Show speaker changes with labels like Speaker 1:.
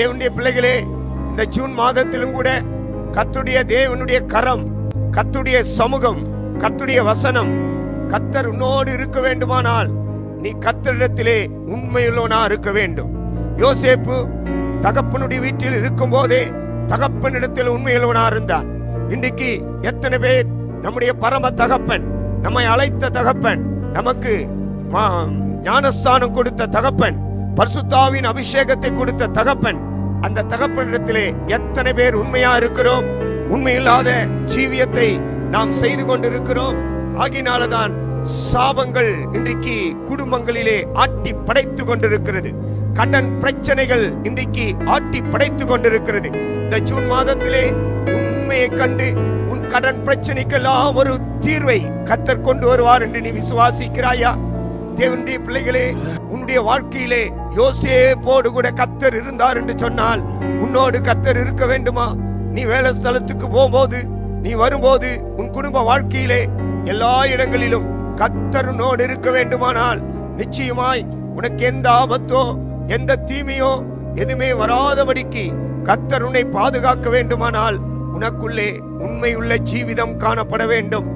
Speaker 1: தேவனுடைய பிள்ளைகளே இந்த ஜூன் மாதத்திலும் கூட கத்துடைய தேவனுடைய கரம் கத்துடைய சமூகம் கத்துடைய வசனம் கத்தர் உன்னோடு இருக்க வேண்டுமானால் நீ கத்தரிடத்திலே உண்மையுள்ளவனா இருக்க வேண்டும். யோசேப்பு தகப்பனுடைய வீட்டில் இருக்கும் போதே தகப்பனிடத்தில் உண்மையுள்ளவனா இருந்தான். இன்றைக்கு எத்தனை பேர் நம்முடைய பரம தகப்பன் நம்மை அழைத்த தகப்பன் நமக்கு மா- ஞானஸ்தானம் கொடுத்த தகப்பன் பர்சுத்தாவின் அபிஷேகத்தை கொடுத்த தகப்பன் அந்த தகப்பனிடத்திலே எத்தனை பேர் உண்மையா இருக்கிறோம்? உண்மையில்லாத ஜீவியத்தை நாம் செய்து கொண்டிருக்கிறோம். ஆகினாலதான் சாபங்கள் இன்றைக்கு குடும்பங்களிலே ஆட்டி படைத்து கொண்டிருக்கிறது. கடன் பிரச்சனைகள் இன்றைக்கு ஆட்டி படைத்து கொண்டிருக்கிறது. இந்த ஜூன் மாதத்திலே உண்மையை கண்டு உன் கடன் பிரச்சனைக்கெல்லாம் ஒரு தீர்வை கத்தர் கொண்டு வருவார் என்று நீ விசுவாசிக்கிறாயா? தேவனுடைய பிள்ளைகளே உன்னுடைய வாழ்க்கையிலே யோசேப்போடு கூட கத்தர் இருந்தார் என்று சொன்னால் உன்னோடு கத்தர் இருக்க வேண்டுமா? நீ வேலை ஸ்தலத்துக்கு போகும்போது நீ வரும்போது உன் குடும்ப வாழ்க்கையிலே எல்லா இடங்களிலும் கத்தருனோடு இருக்க வேண்டுமானால் நிச்சயமாய் உனக்கு எந்த ஆபத்தோ எந்த தீமையோ எதுவுமே வராதபடிக்கு கத்தர் உன்னை பாதுகாக்க வேண்டுமானால் உனக்குள்ளே உண்மையுள்ள ஜீவிதம் காணப்பட வேண்டும்.